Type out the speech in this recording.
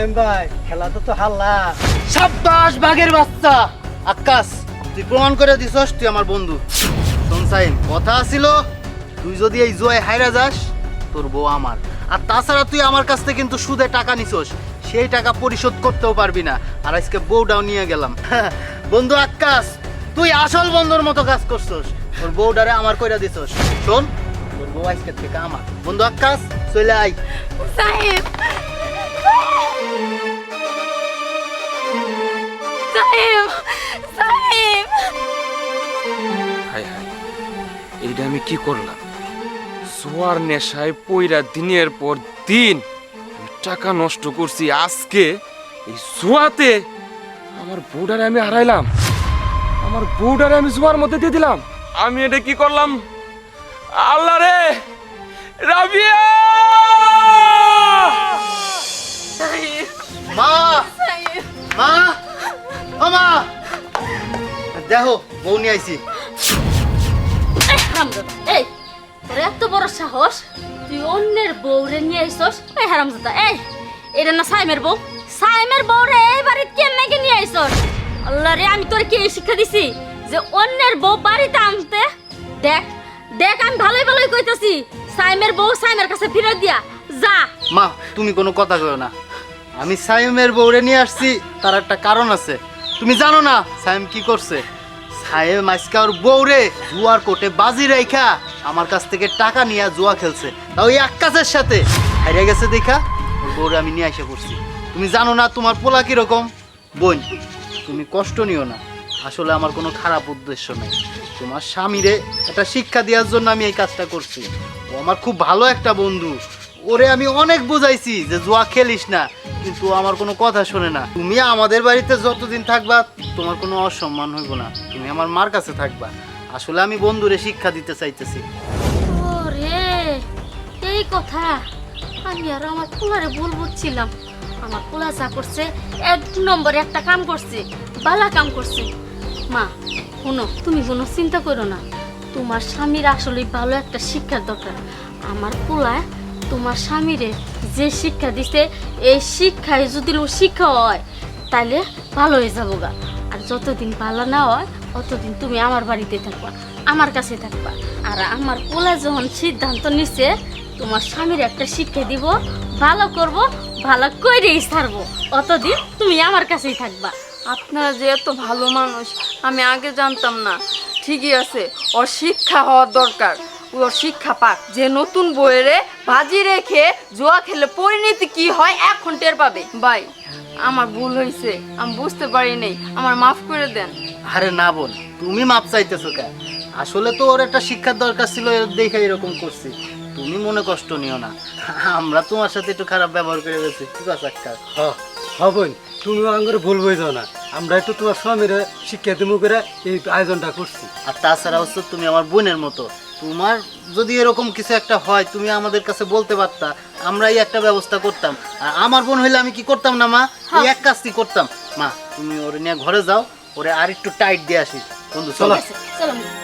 সাইম ভাই খেলা তো হাল্লা সাব্বাস, বাঘের বাচ্চা। আকাশ, তুই প্রমাণ করে দিছস তুই আমার বন্ধু। শোন সাইন কথা ছিল তুই যদি এই জুয়ায় হাইরা যাস, তোর বউ আমার। আর তাছাড়া তুই আমার কাছ থেকে কিন্তু সুদে টাকা নিছস। সেই টাকা পরিশোধ করতেও পারবি না। আর আজকে বউটাও নিয়ে গেলাম। বন্ধু আকাশ, তুই আসল বন্ধুর মতো কাজ করছস। তোর বউটারে আমার কইরা দিছস। শোন, তোর বউ আজকে থেকে আমার। বন্ধু আকাশ, চলে আয়। সাহেব সাহেব সাহেব! হাই হাই এইটা আমি কি করলাম? সোয়ার নেশায় পইরা দিনের পর দিন টাকা নষ্ট করছি, আজকে এই জুয়াতে আমার বউডারে আমি হারাইলাম। আমার বউডারে আমি জুয়ার মধ্যে দিয়ে দিলাম। আমি এটা কি করলাম? আল্লাহ রে! রাবিয়া! মা! ও মা! দেখো বউ নিয়ে আইছি। এই হারামজাদা এই তোর এত বড় সাহস? তুই অন্যের বউরে নিয়ে আইসস এই হারামজাদা এই এটা না সাইমের বউ? সাইমের বউরে এই বাড়িতে কেমনে নিয়ে আইসস আল্লাহ রে আমি তোর কি এই শিক্ষা দিছি? যে অন্যের বউ বাড়িতে আনতে? দেখ দেখ আমি ভালোই ভালোই কইতাছি সাইমের বউ সাইমের কাছে ফিরত দিয়া যা। মা তুমি কোনো কথা কও না। আমি সাইমের বউরে নিয়ে আসছি, তার একটা কারণ আছে। তুমি জানো না সাইম কি করছে? সাইম আজকে ওর বউরে জুয়ার কোটে বাজি রেখা আমার কাছ থেকে টাকা নিয়ে জুয়া খেলছে। তাও ওই আকাশের সাথে। হারিয়ে গেছে দেখা, ওর বউরে আমি নিয়ে আসা করছি। তুমি জানো না তোমার পোলা কীরকম? বোন, তুমি কষ্ট নিও না। আসলে আমার কোনো খারাপ উদ্দেশ্য নেই। তোমার স্বামীরে একটা শিক্ষা দেওয়ার জন্য আমি এই কাজটা করছি। ও আমার খুব ভালো একটা বন্ধু। ওরে আমি অনেক বুঝাইছি যে জুয়া খেলিস না। কিন্তু আমার কোনো কথা শোনে না। তুমি আমাদের বাড়িতে যতদিন থাকবা, তোমার কোনো অসম্মান হইব না। তুমি আমার মার কাছে থাকবা। আসলে আমি বন্ধুরে শিক্ষা দিতে চাইতেছি। ওরে, এই কথা। আমি আর আমার পোলারে ভুল বুঝছিলাম। আমার পোলা যা করছে, এক নম্বরে একটা কাম করছে, বালা কাম করছে। মা, শোনো, তুমি কোনো চিন্তা করো না। তোমার স্বামীর আসলে ভালো একটা শিক্ষার দরকার। আমার পোলায় তোমার স্বামীরে যে শিক্ষা দিছে, এই শিক্ষায় যদি ও শিক্ষা হয় তাহলে ভালো হয়ে যাব গা। আর যতদিন ভালো না হয়, অতদিন তুমি আমার বাড়িতে থাকবা, আমার কাছে থাকবা। আর আমার পোলা যখন সিদ্ধান্ত নিচ্ছে তোমার স্বামীর একটা শিক্ষা দিব, ভালো করব, ভালো করেই ছাড়বো। অতদিন তুমি আমার কাছেই থাকবা। আপনারা যে এত ভালো মানুষ, আমি আগে জানতাম না। ঠিকই আছে ওর শিক্ষা হওয়ার দরকার। ওর শিক্ষা পাক। যে নতুন বইয়েরে ভাজি রেখে জোয়া খেলে পরিণতি কি হয় এখন টের পাবে। ভাই আমার ভুল হয়েছে আমি বুঝতে পারি নাই আমার মাফ করে দেন। আরে না বোন তুমি মাপ চাইতেছো কেন আসলে তো ওর একটা শিক্ষার দরকার ছিল দেখে এরকম করছি। তুমি মনে কষ্ট নিও না আমরা তোমার সাথে একটু খারাপ ব্যবহার করে গেছি ঠিক আছে হ হ বোন তুমি আঙ্গুরে ভুল বুঝো না। আমরা একটু তোমার স্বামীর শিক্ষা দিমু করে এই আয়োজনটা করছি। আর তাছাড়া হচ্ছে তুমি আমার বোনের মতো তোমার যদি এরকম কিছু একটা হয় তুমি আমাদের কাছে বলতে পারতা আমরাই একটা ব্যবস্থা করতাম। আর আমার বোন হইলে আমি কি করতাম না মা? এই এক কাজটি করতাম। মা তুমি ওরে নিয়ে ঘরে যাও ওরে আর একটু টাইট দিয়ে আসি। বন্ধু চলো। চলো।